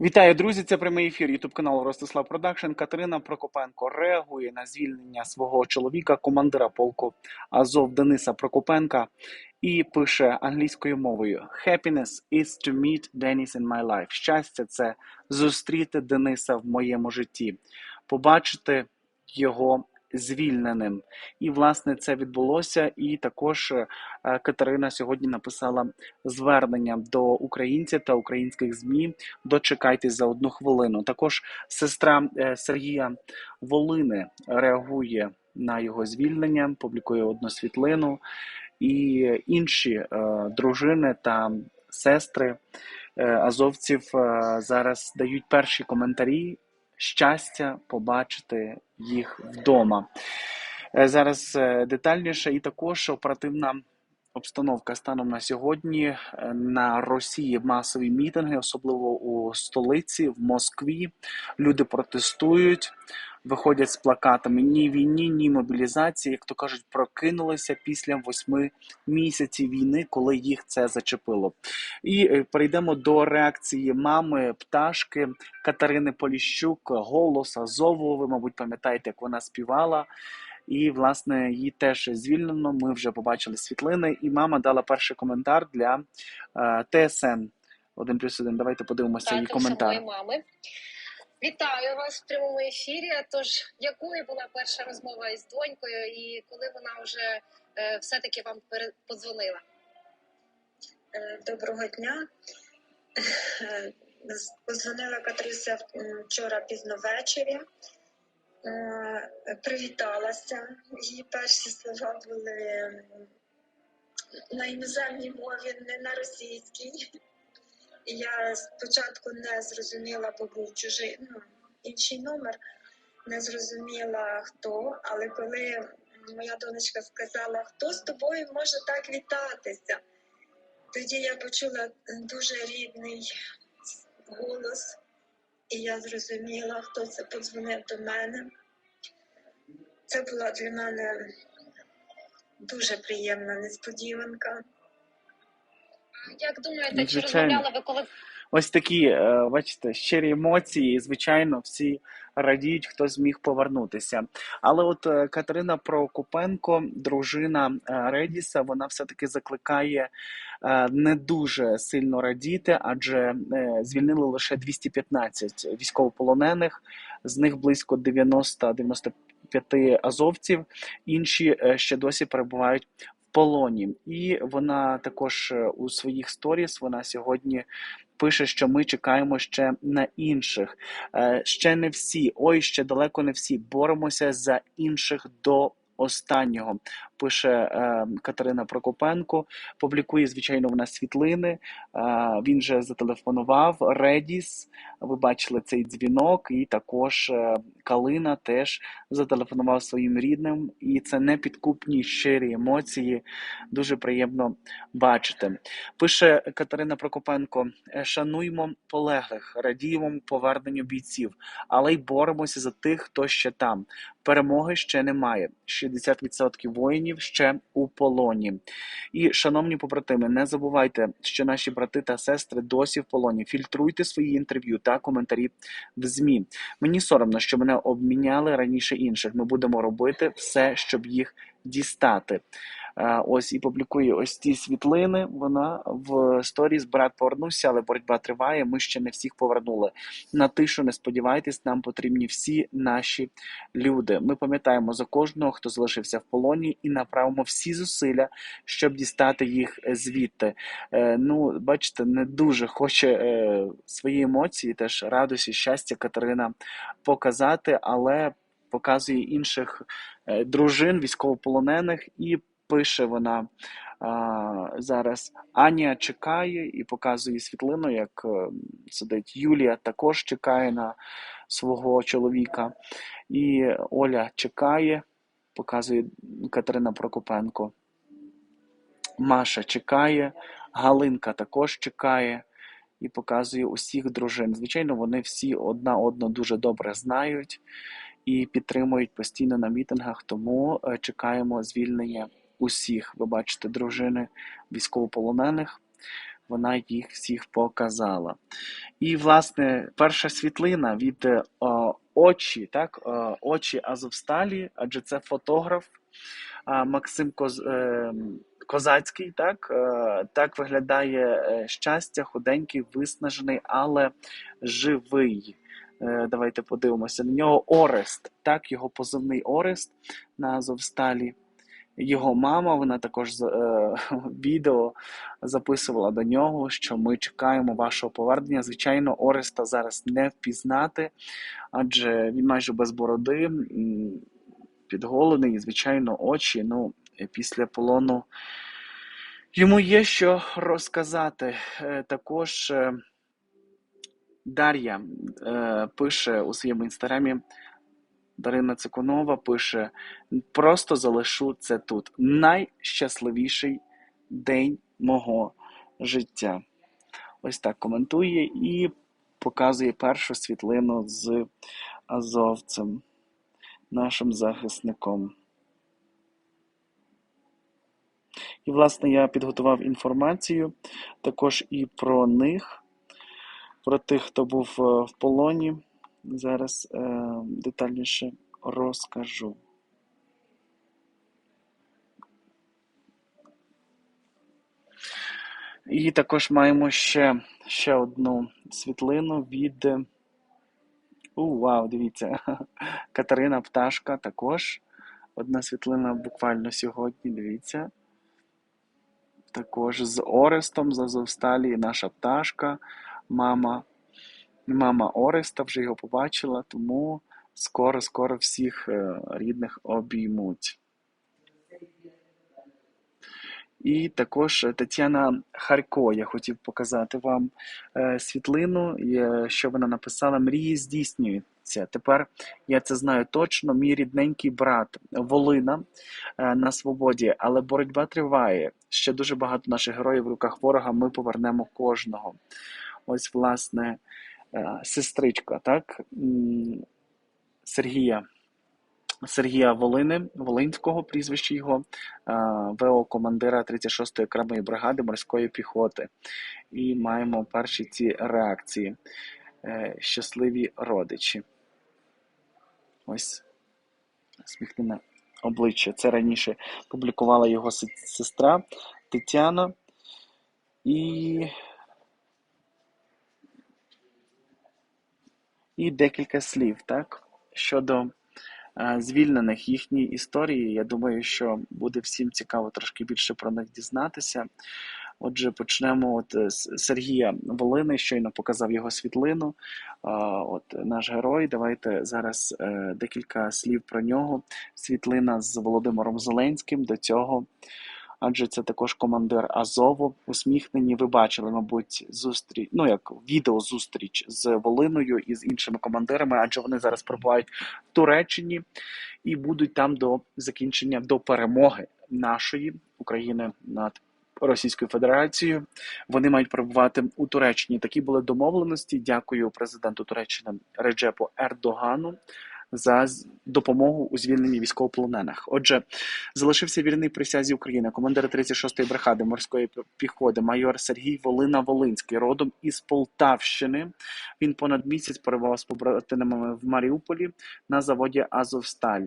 Вітаю, друзі! Це прямий ефір Ютуб каналу Ростислав Продакшн. Катерина Прокопенко реагує на звільнення свого чоловіка, командира полку Азов Дениса Прокопенка, і пише англійською мовою: Happiness is to meet Dennis in my life. Щастя, це зустріти Дениса в моєму житті, побачити його звільненим. І власне це відбулося. І також е, Катерина сьогодні написала звернення до українців та українських змі. Дочекайтесь за одну хвилину. Також сестра е, Сергія Волини реагує на його звільнення, публікує одну світлину, і інші е, дружини та сестри азовців зараз дають перші коментарі. Щастя побачити їх вдома. Е, Зараз е, детальніше і також оперативна обстановка станом на сьогодні Е, на Росії масові мітинги, особливо у столиці, в Москві. Люди протестують, виходять з плакатами ні війні, ні мобілізації. Як то кажуть, прокинулися після восьми місяців війни, коли їх це зачепило. І е, перейдемо до реакції мами пташки Катерини Поліщук, голос Азову. Ви, мабуть, пам'ятаєте, як вона співала. І, власне, її теж звільнено. Ми вже побачили світлини, і мама дала перший коментар для е, ТСН 1 плюс 1. Давайте подивимося її коментар. самої мами. Вітаю вас в прямому ефірі. Тож, якою була перша розмова із донькою, і коли вона вже е, все-таки вам подзвонила? Е, Доброго дня. Е, Позвонила Катрися вчора пізно ввечері. Е, Привіталася. Її перші слова були на іноземній мові, не на російській. Я спочатку не зрозуміла, бо був чужий ну, інший номер, не зрозуміла хто. Але коли моя донечка сказала, хто з тобою може так вітатися, тоді я почула дуже рідний голос, і я зрозуміла, хто це подзвонив до мене. Це була для мене дуже приємна несподіванка. Як думаєте, чи Звичайно. розмовляли ви коли Ось такі, е, бачите, щирі емоції. І, звичайно, всі радіють, хто зміг повернутися. Але от е, Катерина Прокопенко, дружина е, Редіса, вона все-таки закликає не дуже сильно радіти, адже звільнили лише 215 військовополонених, з них близько 90-95 азовців. Інші ще досі перебувають. в Полоні, і вона також у своїх сторіс вона сьогодні пише, що ми чекаємо ще на інших. Е, Ще не всі, ой, ще далеко не всі. Боремося за інших до останнього. Пише е, Катерина Прокопенко. Публікує, звичайно, вона світлини. Е, він же зателефонував. Редіс. Ви бачили цей дзвінок, і також е, Калина теж зателефонував своїм рідним. І це непідкупні щирі емоції. Дуже приємно бачити. Пише Катерина Прокопенко: «Е, шануймо полеглих, радіємо поверненню бійців, але й боремося за тих, хто ще там. Перемоги ще немає. 60% воїнів ще у полоні. І, шановні побратими, не забувайте, що наші брати та сестри досі в полоні. Фільтруйте свої інтерв'ю та коментарі в ЗМІ. Мені соромно, що мене обміняли раніше інших. Ми будемо робити все, щоб їх дістати. Е, Ось і публікує ось ці світлини. Вона в сторіс брат повернувся, але боротьба триває. Ми ще не всіх повернули. На тишу не сподівайтесь, нам потрібні всі наші люди. Ми пам'ятаємо за кожного, хто залишився в полоні, і направимо всі зусилля, щоб дістати їх звідти. Е, Ну, бачите, не дуже хоче е, свої емоції, теж радості, щастя Катерина показати, але показує інших дружин, військовополонених, і пише вона а, зараз Аня чекає і показує світлину, як е, сидить Юлія, також чекає на свого чоловіка. І Оля чекає, показує Катерина Прокопенко. Маша чекає, Галинка також чекає і показує усіх дружин. Звичайно, вони всі одна одну дуже добре знають і підтримують постійно на мітингах, тому е, чекаємо звільнення усіх. Ви бачите, дружини військовополонених. вона їх всіх показала. І, власне, перша світлина від е, о, очі, так, о, очі Азовсталі, адже це фотограф а, Максим Коз, е, Козацький. Так, е, так виглядає е, щастя, худенький, виснажений, але живий. Е, Давайте подивимося на нього. Орест, так, його позивний Орест на Азовсталі. Його мама, вона також е, відео записувала до нього, що ми чекаємо вашого повернення. Звичайно, Ореста зараз не впізнати, адже він майже без бороди, підголений, і, звичайно, очі. Ну, після полону йому є що розказати. Е, Також е, Дар'я е, пише у своєму інстаграмі. Дарина Цикунова пише: просто залишу це тут. Найщасливіший день мого життя. Ось так коментує і показує першу світлину з азовцем, нашим захисником. І, власне, я підготував інформацію також і про них, про тих, хто був е, в полоні. Зараз е, детальніше розкажу. І також маємо ще, ще одну світлину від. У, вау, дивіться. Катерина Пташка також. Одна світлина буквально сьогодні, дивіться. Також з Орестом з Азовсталі, наша пташка, мама, мама Ореста вже його побачила, тому скоро-скоро всіх е, рідних обіймуть. І також Тетяна Харько, я хотів показати вам е, світлину, е, що вона написала: Мрії здійснюються. Тепер я це знаю точно. Мій рідненький брат Волина е, на свободі, але боротьба триває. Ще дуже багато наших героїв в руках ворога. Ми повернемо кожного. Ось, власне, е, сестричка, так? Сергія. Сергія Волини, Волинського прізвище його, е, ВО командира 36-ї окремої бригади морської піхоти. І маємо перші ці реакції. Е, Щасливі родичі. Ось сміхнене обличчя. Це раніше публікувала його сестра Тетяна. І, і декілька слів, так? Щодо е, звільнених їхній історії. Я думаю, що буде всім цікаво трошки більше про них дізнатися. Отже, почнемо от е, з Сергія Волини, щойно показав його світлину. А, От наш герой. Давайте зараз е, декілька слів про нього. Світлина з Володимиром Зеленським до цього. Адже це також командир Азову. Усміхнені. Ви бачили, мабуть, зустріч, ну як відео зустріч з Волиною і з іншими командирами, адже вони зараз перебувають в Туреччині і будуть там до закінчення до перемоги нашої України над Російською Федерацією. Вони мають перебувати у Туреччині. Такі були домовленості. Дякую президенту Туреччини Реджепу Ердогану за допомогу у звільненні військовополонених. Отже, залишився вірний присязі України, командир 36-ї бригади морської піхоти, майор Сергій Волина Волинський, родом із Полтавщини. Він понад місяць перебував з побратимами в Маріуполі на заводі Азовсталь.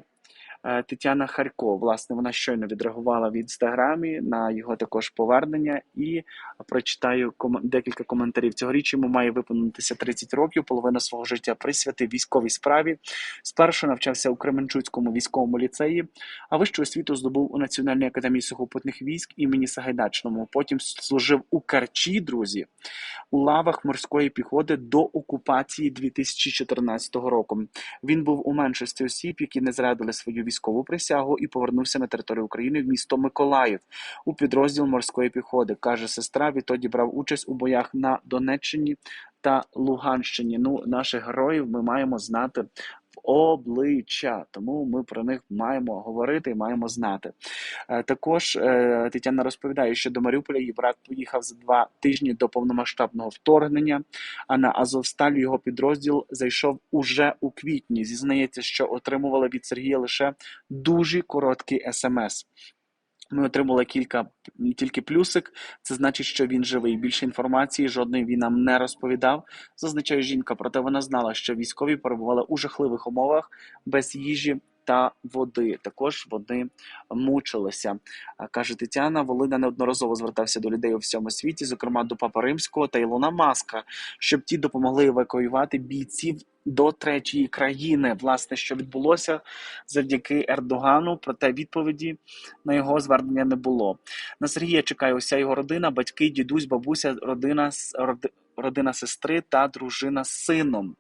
Е, Тетяна Харько, власне, вона щойно відреагувала в інстаграмі на його також повернення і прочитаю декілька коментарів. Цьогоріч йому має виповнитися 30 років. Половина свого життя присвятив військовій справі. Спершу навчався у Кременчуцькому військовому ліцеї, а вищу освіту здобув у Національній академії сухопутних військ імені Сагайдачному. Потім служив у Карчі, друзі, у лавах морської піхоти до окупації 2014 року. Він був у меншості осіб, які не зрадили свою військову присягу і повернувся на територію України в місто Миколаїв у підрозділ морської піхоти. каже сестра. Відтоді брав участь у боях на Донеччині та Луганщині. Ну, наших героїв ми маємо знати обличчя, тому ми про них маємо говорити і маємо знати. Е, Також е, Тетяна розповідає, що до Маріуполя її брат поїхав за два тижні до повномасштабного вторгнення. А на Азовсталь його підрозділ зайшов уже у квітні. Зізнається, що отримувала від Сергія лише дуже короткий смс. Ми отримали кілька тільки плюсик. Це значить, що він живий. Більше інформації жодної він нам не розповідав. Зазначає жінка. Проте вона знала, що військові перебували у жахливих умовах без їжі та води. Також вони мучилися. Каже Тетяна, Волина неодноразово звертався до людей у всьому світі, зокрема до Папа Римського та Ілона Маска, щоб ті допомогли евакуювати бійців до третьої країни. Власне, що відбулося завдяки Ердогану, проте відповіді на його звернення не було. На Сергія чекає уся його родина, батьки, дідусь, бабуся, родина родина сестри та дружина з сином.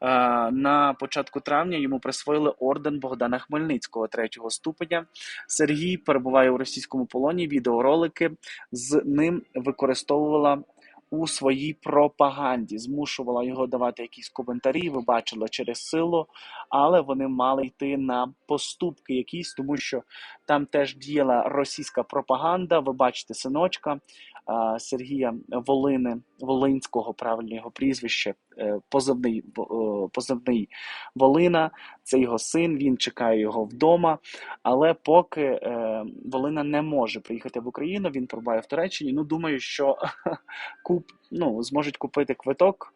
Е, На початку травня йому присвоїли орден Богдана Хмельницького третього ступеня. Сергій перебуває у російському полоні. Відеоролики з ним використовувала у своїй пропаганді, змушувала його давати якісь коментарі. Ви бачили через силу, але вони мали йти на поступки якісь, тому що там теж діяла російська пропаганда. Ви бачите синочка Сергія Волини, Волинського, правильно його прізвище, е, позивний, е, позивний Волина. Це його син. Він чекає його вдома. Але поки е, Волина не може приїхати в Україну, він пробуває в Туреччині. Ну, думаю, що куп, ну, зможуть купити квиток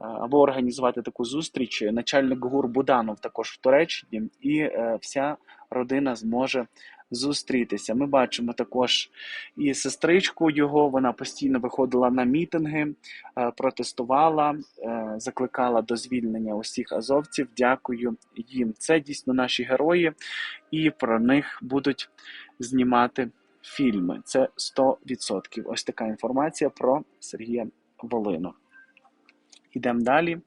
або організувати таку зустріч. Начальник ГУР Буданов також в Туреччині, і вся родина зможе зустрітися. Ми бачимо також і сестричку його. Вона постійно виходила на мітинги, е, протестувала, е, закликала до звільнення усіх азовців. Дякую їм. Це дійсно наші герої, і про них будуть знімати фільми. Це 100%. Ось така інформація про Сергія Волину. Ідемо далі.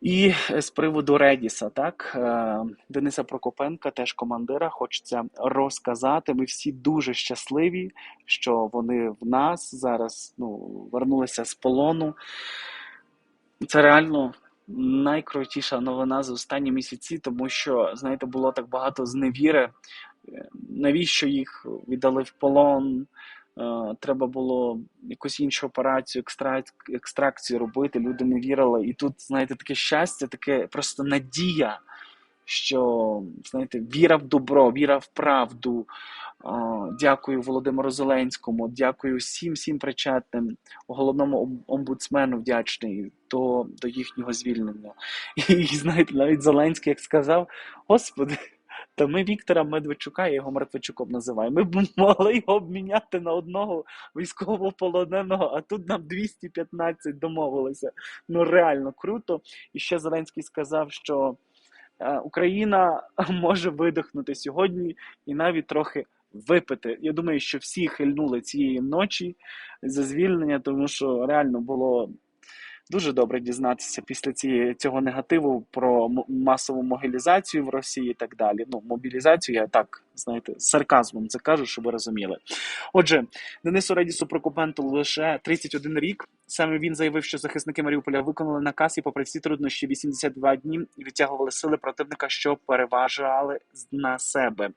І е, з приводу Редіса, так е, Дениса Прокопенка, теж командира, хочеться розказати. Ми всі дуже щасливі, що вони в нас зараз ну, вернулися з полону. Це реально найкрутіша новина за останні місяці, тому що, знаєте, було так багато зневіри. Е, Навіщо їх віддали в полон? Е, Треба було якусь іншу операцію, екстрак- екстракцію робити. Люди не вірили. І тут, знаєте, таке щастя, таке просто надія, що знаєте, віра в добро, віра в правду. Е, Дякую Володимиру Зеленському, дякую всім всім причетним, головному омбудсмену вдячний до, до їхнього звільнення. І знаєте, навіть Зеленський як сказав: Господи, та ми Віктора Медведчука, я його Мертвечуком називаю. Ми б могли його обміняти на одного військовополоненого, а тут нам 215 домовилися. Ну реально круто. І ще Зеленський сказав, що е, Україна може видихнути сьогодні і навіть трохи випити. Я думаю, що всі хильнули цієї ночі за звільнення, тому що реально було дуже добре дізнатися після цієї цього негативу про масову могилізацію в Росії і так далі. Ну, мобілізацію я так знаєте, сарказмом це кажу, щоб ви розуміли. Отже, Денису Редісу Прокопенту лише 31 рік. Саме він заявив, що захисники Маріуполя виконали наказ і, попри всі труднощі, 82 дні відтягували сили противника, що переважали на себе.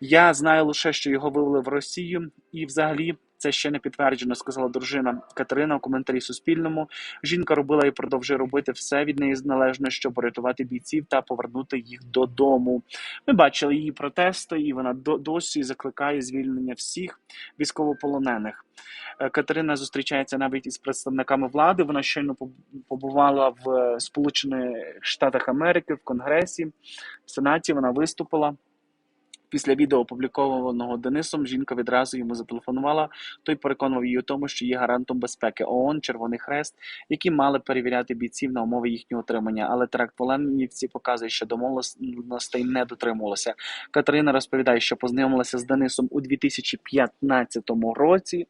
Я знаю лише, що його вивели в Росію, і взагалі це ще не підтверджено, сказала дружина Катерина у коментарі Суспільному. Жінка робила і продовжує робити все від неї належне, щоб порятувати бійців та повернути їх додому. Ми бачили її протести, і вона до- досі закликає звільнення всіх військовополонених. Е, Катерина зустрічається навіть із представниками влади. Вона щойно побувала в Сполучених Штатах Америки в Конгресі, в Сенаті. Вона виступила. Після відео, опублікованого Денисом, жінка відразу йому зателефонувала. Той переконував її у тому, що є гарантом безпеки ООН, Червоний Хрест, які мали перевіряти бійців на умови їхнього отримання. Але теракт в показує, що домовленостей не дотримувалося. Катерина розповідає, що познайомилася з Денисом у 2015 році.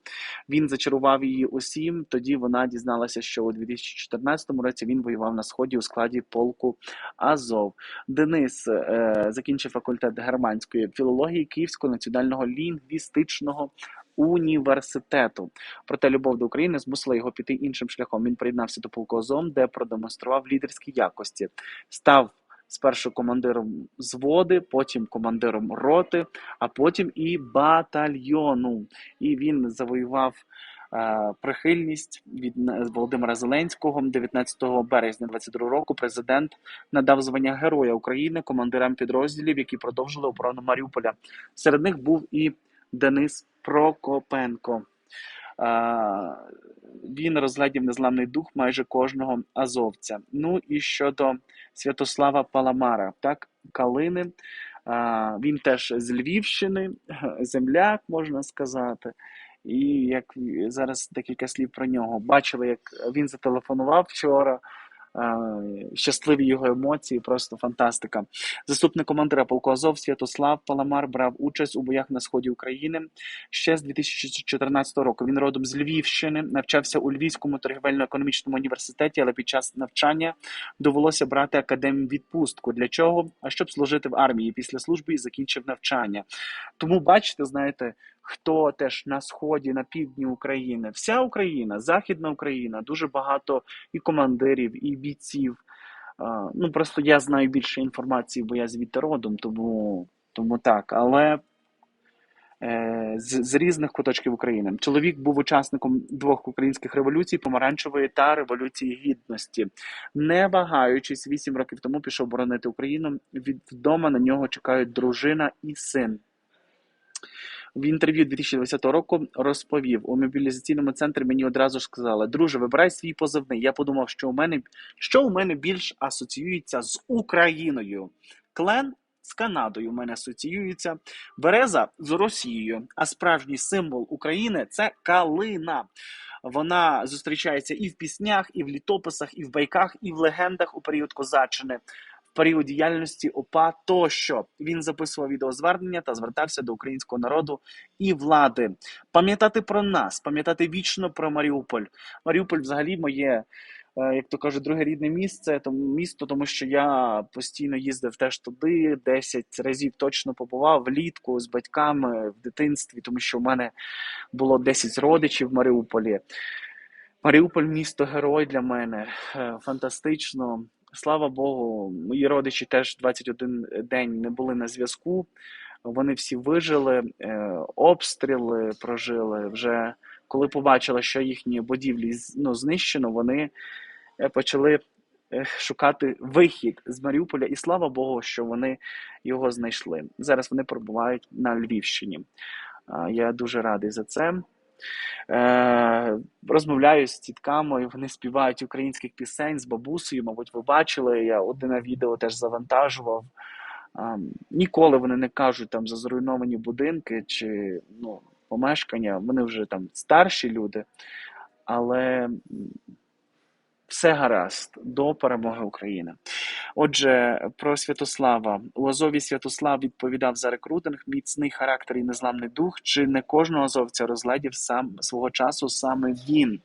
Він зачарував її усім. Тоді вона дізналася, що у 2014 році він воював на сході у складі полку Азов. Денис е, закінчив факультет германської філології Київського національного лінгвістичного університету. Проте любов до України змусила його піти іншим шляхом. Він приєднався до полку Азов, де продемонстрував лідерські якості. Став спершу командиром зводи, потім командиром роти, а потім і батальйону. І він завоював прихильність від Володимира Зеленського. 19 березня 22 року президент надав звання Героя України командирам підрозділів, які продовжили оборону Маріуполя. Серед них був і Денис Прокопенко. Е, Він розглядів незламний дух майже кожного азовця. Ну і щодо Святослава Паламара, так, Калини. Він теж з Львівщини, земляк, можна сказати. І як зараз декілька слів про нього. Бачили, як він зателефонував вчора. Щасливі його емоції, просто фантастика. Заступник командира полку Азов Святослав Паламар брав участь у боях на сході України ще з 2014 року. Він родом з Львівщини, навчався у Львівському торгівельно-економічному університеті, але під час навчання довелося брати академію відпустку. Для чого? А щоб служити в армії після служби і закінчив навчання. Тому бачите, знаєте, хто теж на сході, на півдні України, вся Україна, Західна Україна, дуже багато і командирів, і бійців. Ну просто я знаю більше інформації, бо я звідти родом, тому, тому так. Але е, з, з різних куточків України. Чоловік був учасником двох українських революцій помаранчевої та революції гідності. Не вагаючись, вісім років тому пішов боронити Україну. Від вдома на нього чекають дружина і син. В інтерв'ю 2020 року розповів у мобілізаційному центрі. Мені одразу ж сказали: друже, вибирай свій позивний. Я подумав, що у мене що у мене більш асоціюється з Україною. Клен з Канадою у мене асоціюється. Береза з Росією. А справжній символ України це калина. Вона зустрічається і в піснях, і в літописах, і в байках, і в легендах у період козаччини. Період діяльності ОПА тощо він записував відеозвернення та звертався до українського народу і влади. Пам'ятати про нас, пам'ятати вічно про Маріуполь. Маріуполь, взагалі, моє, е, як то кажуть, друге рідне місце, тому місто, тому що я постійно їздив теж туди, 10 разів точно побував влітку з батьками в дитинстві, тому що в мене було 10 родичів в Маріуполі. Маріуполь місто герой для мене. Е, Фантастично. Слава Богу, мої родичі теж 21 день не були на зв'язку. Вони всі вижили, е, обстріли прожили. Вже коли побачили, що їхні будівлі ну, знищено, вони е, почали е, шукати вихід з Маріуполя, і слава Богу, що вони його знайшли. Зараз вони перебувають на Львівщині. Я дуже радий за це. Е, розмовляю з тітками, вони співають українських пісень з бабусею. Мабуть, ви бачили. Я одне відео теж завантажував. А, ніколи вони не кажуть там за зруйновані будинки чи ну, помешкання. Вони вже там старші люди, але все гаразд до перемоги України. Отже, про Святослава у Азові Святослав відповідав за рекрутинг, міцний характер і незламний дух. Чи не кожного азовця розглядів сам свого часу саме він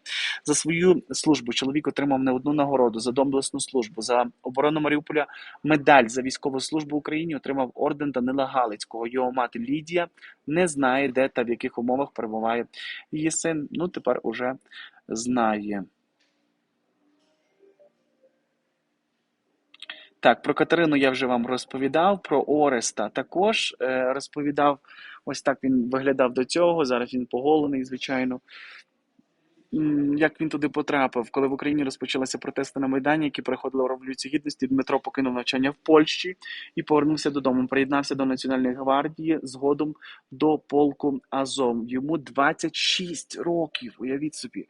за свою службу? Чоловік отримав не одну нагороду за доблесну службу за оборону Маріуполя. Медаль за військову службу Україні отримав орден Данила Галицького. Його мати Лідія не знає, де та в яких умовах перебуває її син. Ну тепер уже знає. Так, про Катерину я вже вам розповідав, про Ореста також е, розповідав. Ось так він виглядав до цього. Зараз він поголений, звичайно. Як він туди потрапив, коли в Україні розпочалися протести на Майдані, які переходили в Революцію Гідності, Дмитро покинув навчання в Польщі і повернувся додому. Приєднався до Національної гвардії, згодом до полку Азов. Йому 26 років. Уявіть собі.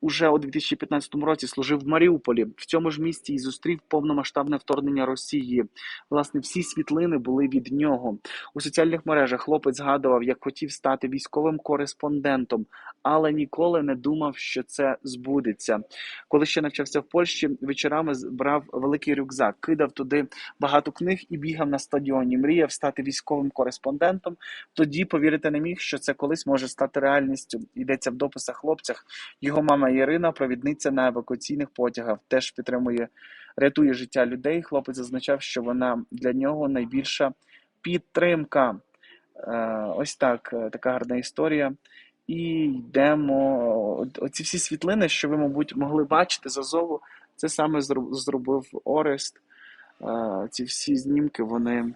Уже у 2015 році служив в Маріуполі. В цьому ж місті і зустрів повномасштабне вторгнення Росії. Власне, всі світлини були від нього. У соціальних мережах хлопець згадував, як хотів стати військовим кореспондентом, але ніколи не думав, що це збудеться. Коли ще навчався в Польщі, вечорами брав великий рюкзак, кидав туди багато книг і бігав на стадіоні. Мріяв стати військовим кореспондентом. Тоді повірити не міг, що це колись може стати реальністю. Йдеться в дописах хлопцях. Його мама Ірина, провідниця на евакуаційних потягах, теж підтримує, рятує життя людей. Хлопець зазначав, що вона для нього найбільша підтримка. Е, Ось так, е, така гарна історія. І йдемо. Оці всі світлини, що ви, мабуть, могли бачити з Азову, це саме зробив Орест. Е, Ці всі знімки вони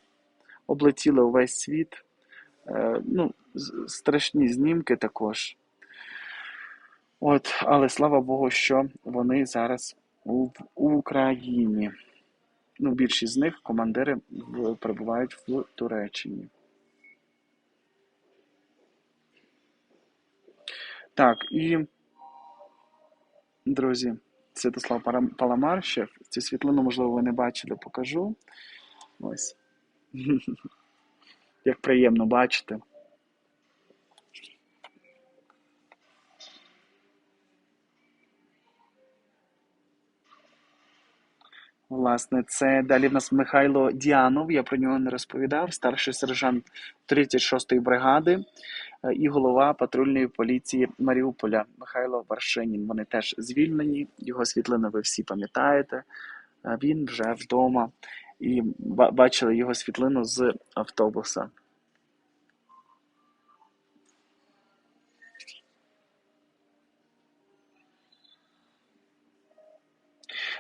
облетіли увесь світ. Ну, страшні знімки також. От, але слава Богу, що вони зараз в Україні. Ну, більшість з них командири перебувають в Туреччині. Так, і, друзі, Святослав Паламар ще цю світлину, можливо, ви не бачили, покажу. Ось. Як приємно бачити. Власне, це далі в нас Михайло Діанов, я про нього не розповідав, старший сержант 36-ї бригади е, і голова патрульної поліції Маріуполя Михайло Варшинін. Вони теж звільнені. Його світлини ви всі пам'ятаєте. Е, Він вже вдома і бачили його світлину з автобуса.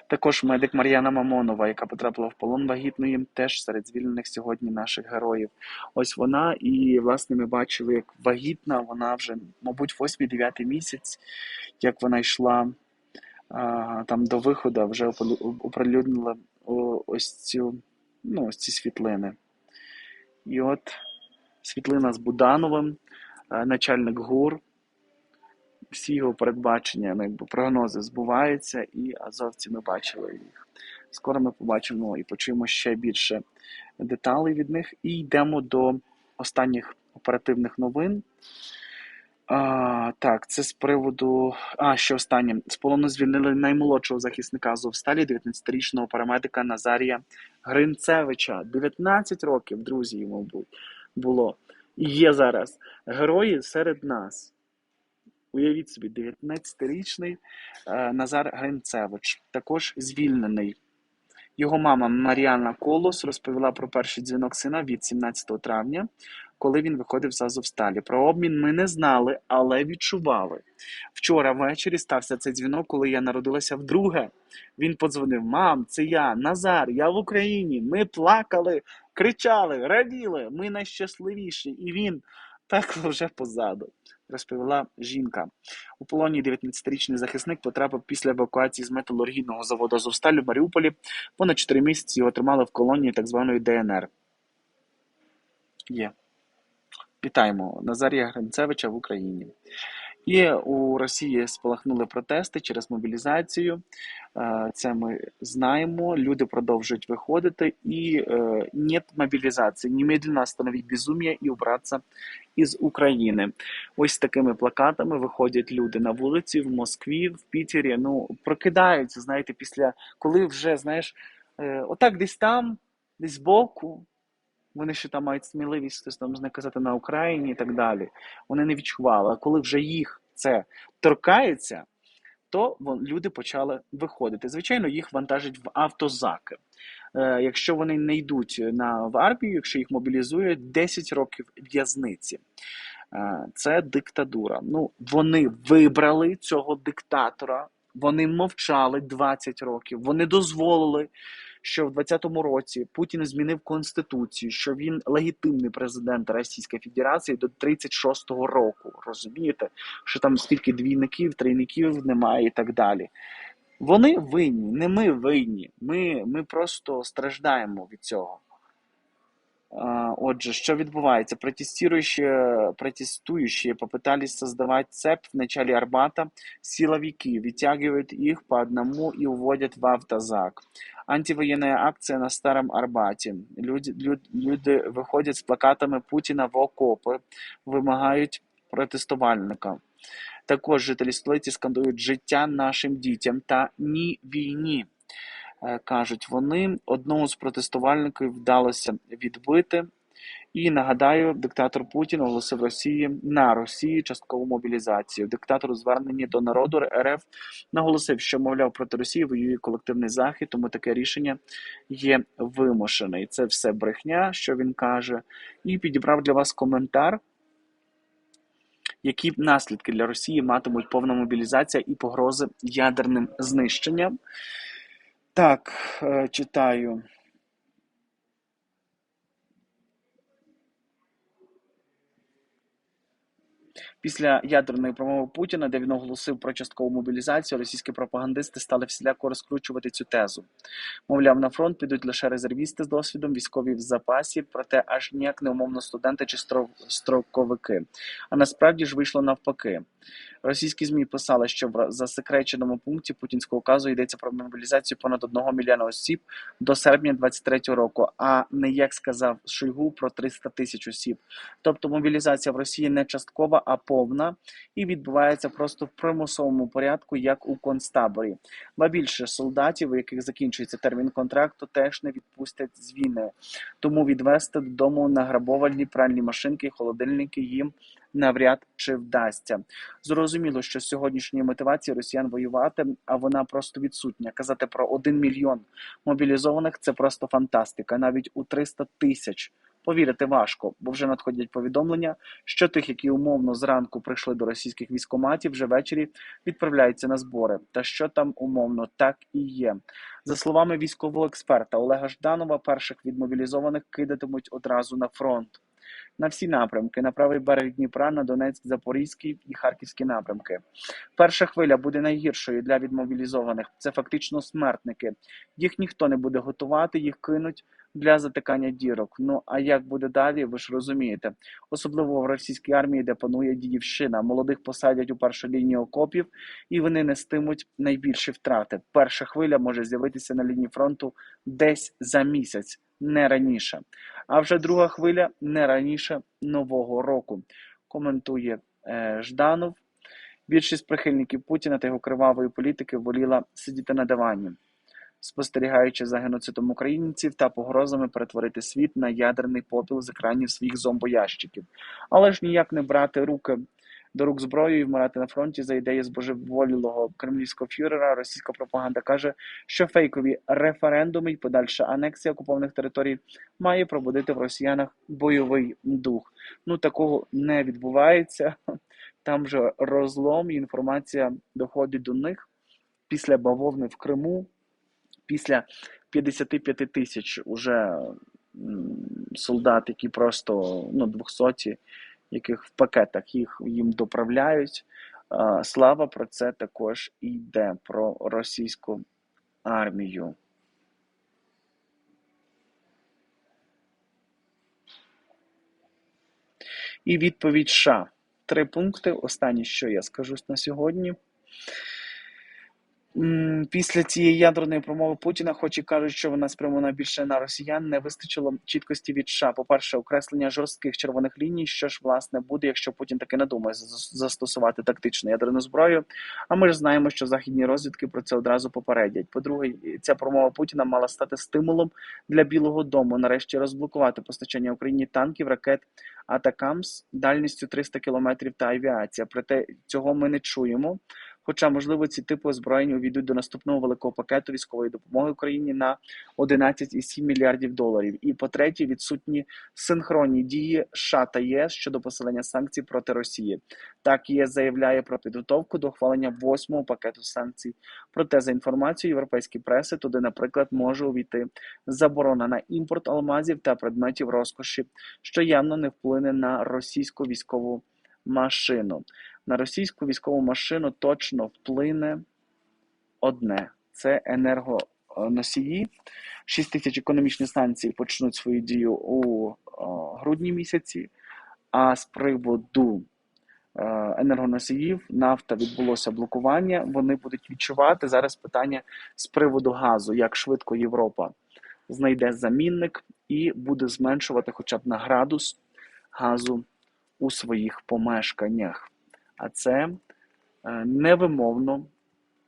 Також медик Мар'яна Мамонова, яка потрапила в полон вагітною, теж серед звільнених сьогодні наших героїв. Ось вона, і власне ми бачили, як вагітна, вона вже, мабуть, 8-9 місяць, як вона йшла а, там до виходу, вже оприлюднила ось цю, ну, ось ці світлини. І от світлина з Будановим, е, начальник ГУР, всі його передбачення, ну, якби прогнози збуваються, і азовці ми бачили їх. Скоро ми побачимо і почуємо ще більше деталей від них. І йдемо до останніх оперативних новин. А, так, це з приводу. А, ще останнє. З полону звільнили наймолодшого захисника Азовсталі, 19-річного парамедика Назарія Гринцевича. 19 років, друзі, йому було. І є зараз герої серед нас. Уявіть собі, 19-річний е, Назар Гринцевич, також звільнений. Його мама Маріана Колос розповіла про перший дзвінок сина від 17 травня, коли він виходив з Азовсталі. Про обмін ми не знали, але відчували. Вчора ввечері стався цей дзвінок, коли я народилася вдруге. Він подзвонив: Мам, це я, Назар, я в Україні. Ми плакали, кричали, раділи. Ми найщасливіші. І він так вже позаду, розповіла жінка. У полоні 19-річний захисник потрапив після евакуації з металургійного заводу Азовсталь у Маріуполі. Понад 4 місяці його тримали в колонії так званої ДНР. Є. Вітаємо Назарія Гринцевича в Україні. І у Росії спалахнули протести через мобілізацію. Е, Це ми знаємо. Люди продовжують виходити, і е, нет мобілізації. Немедленно остановить безумие і убратися із України. Ось такими плакатами виходять люди на вулиці в Москві, в Пітері. Ну прокидаються, знаєте, після коли вже знаєш, е, отак десь там, десь збоку. Вони ще там мають сміливість хтось там не казати на Україні і так далі. Вони не відчували. А коли вже їх це торкається, то люди почали виходити. Звичайно, їх вантажать в автозаки. Е, якщо вони не йдуть на в армію, якщо їх мобілізують, 10 років в'язниці. Е, це диктатура. Ну, вони вибрали цього диктатора, вони мовчали 20 років, вони дозволили. Що в 20-му році Путін змінив конституцію, що він легітимний президент Російської Федерації до 36-го року. Розумієте, що там стільки двійників, трійників немає і так далі. Вони винні, не ми винні. Ми, ми просто страждаємо від цього. Отже, что відбувається? Протестующие, протестующие попытались создавать цепь в начале Арбата. Силовики вытягивают их по одному и уводят в автозак. Антивоєнна акція на Старому Арбаті. Люди, люд, люди виходять з плакатами Путіна в окопи, вимагають протестувальника. Також жителі столиці скандують життя нашим дітям та ні війні. Е, Кажуть вони, одному з протестувальників вдалося відбити. І нагадаю, диктатор Путін оголосив Росії на Росії часткову мобілізацію. Диктатор у зверненні до народу РФ наголосив, що мовляв проти Росії воює колективний захід, тому таке рішення є вимушене. І це все брехня, що він каже. І підібрав для вас коментар, які наслідки для Росії матимуть повна мобілізація і погрози ядерним знищенням. Так, е, читаю. Після ядерної промови Путіна, де він оголосив про часткову мобілізацію, російські пропагандисти стали всіляко розкручувати цю тезу. Мовляв, на фронт підуть лише резервісти з досвідом, військові в запасі, проте аж ніяк не умовно студенти чи стро- строковики. А насправді ж вийшло навпаки. Російські змі писали, що в засекреченому пункті путінського указу йдеться про мобілізацію понад 1 мільйона осіб до серпня 23 року, а не як сказав Шойгу про 300 тисяч осіб. Тобто мобілізація в Росії не часткова, а повна і відбувається просто в примусовому порядку, як у концтаборі. Ба більше солдатів, у яких закінчується термін контракту, теж не відпустять з війни. Тому відвести додому награбовані пральні машинки, холодильники їм навряд чи вдасться. Зрозуміло, що з сьогоднішньої мотивації росіян воювати, а вона просто відсутня. Казати про 1 мільйон мобілізованих це просто фантастика. Навіть у 300 тисяч. Повірити важко, бо вже надходять повідомлення, що тих, які умовно зранку прийшли до російських військоматів, вже ввечері відправляються на збори. Та що там умовно так і є. За словами військового експерта Олега Жданова, перших відмобілізованих кидатимуть одразу на фронт. На всі напрямки на правий берег Дніпра, на Донецьк, Запорізький і Харківські напрямки. Перша хвиля буде найгіршою для відмобілізованих. Це фактично смертники. Їх ніхто не буде готувати, їх кинуть для затикання дірок. Ну а як буде далі, ви ж розумієте. Особливо в російській армії, де панує дідівщина. Молодих посадять у першу лінію окопів, і вони нестимуть найбільші втрати. Перша хвиля може з'явитися на лінії фронту десь за місяць, не раніше. А вже друга хвиля не раніше нового року. Коментує е, Жданов. Більшість прихильників Путіна та його кривавої політики воліла сидіти на дивані, спостерігаючи за геноцидом українців та погрозами перетворити світ на ядерний попіл з екранів своїх зомбоящиків. Але ж ніяк не брати руки до рук зброю і вмирати на фронті за ідеї збожеволілого кремлівського фюрера. Російська пропаганда каже, що фейкові референдуми і подальша анексія окупованих територій має пробудити в росіянах бойовий дух. Ну такого не відбувається. Там же розлом, і інформація доходить до них після бавовни в Криму, після 55 тисяч уже солдат, які просто ну, 200, яких в пакетах їх їм доправляють. Слава про це також йде про російську армію. І відповідь США. Три пункти. Останні, що я скажу на сьогодні. Після цієї ядерної промови Путіна, хоч і кажуть, що вона спрямована більше на росіян, не вистачило чіткості від США. По-перше, окреслення жорстких червоних ліній, що ж власне буде, якщо Путін таки надумає застосувати тактичну ядерну зброю. А ми ж знаємо, що західні розвідки про це одразу попередять. По-друге, ця промова Путіна мала стати стимулом для Білого Дому нарешті розблокувати постачання Україні танків, ракет Атакамс дальністю 300 кілометрів та авіація. Проте цього ми не чуємо. Хоча, можливо, ці типи озброєння увійдуть до наступного великого пакету військової допомоги Україні на 11,7 мільярдів доларів. І по-третє, відсутні синхронні дії США та ЄС щодо посилення санкцій проти Росії. Так ЄС заявляє про підготовку до ухвалення восьмого пакету санкцій. Проте, за інформацією європейської преси, туди, наприклад, може увійти заборона на імпорт алмазів та предметів розкоші, що явно не вплине на російську військову машину. На російську військову машину точно вплине одне: це енергоносії. 6 тисяч економічних станцій почнуть свою дію у о, грудні місяці. А з приводу е, енергоносіїв нафта відбулося блокування. Вони будуть відчувати зараз питання з приводу газу, як швидко Європа знайде замінник і буде зменшувати хоча б на градус газу у своїх помешканнях. А це е, невимовно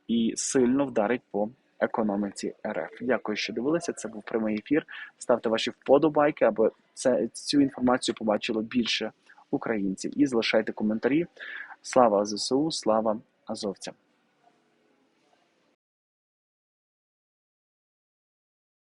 і сильно вдарить по економіці РФ. Дякую, що дивилися. Це був прямий ефір. Ставте ваші вподобайки, аби це, цю інформацію побачило більше українців. І залишайте коментарі. Слава ЗСУ, слава азовцям!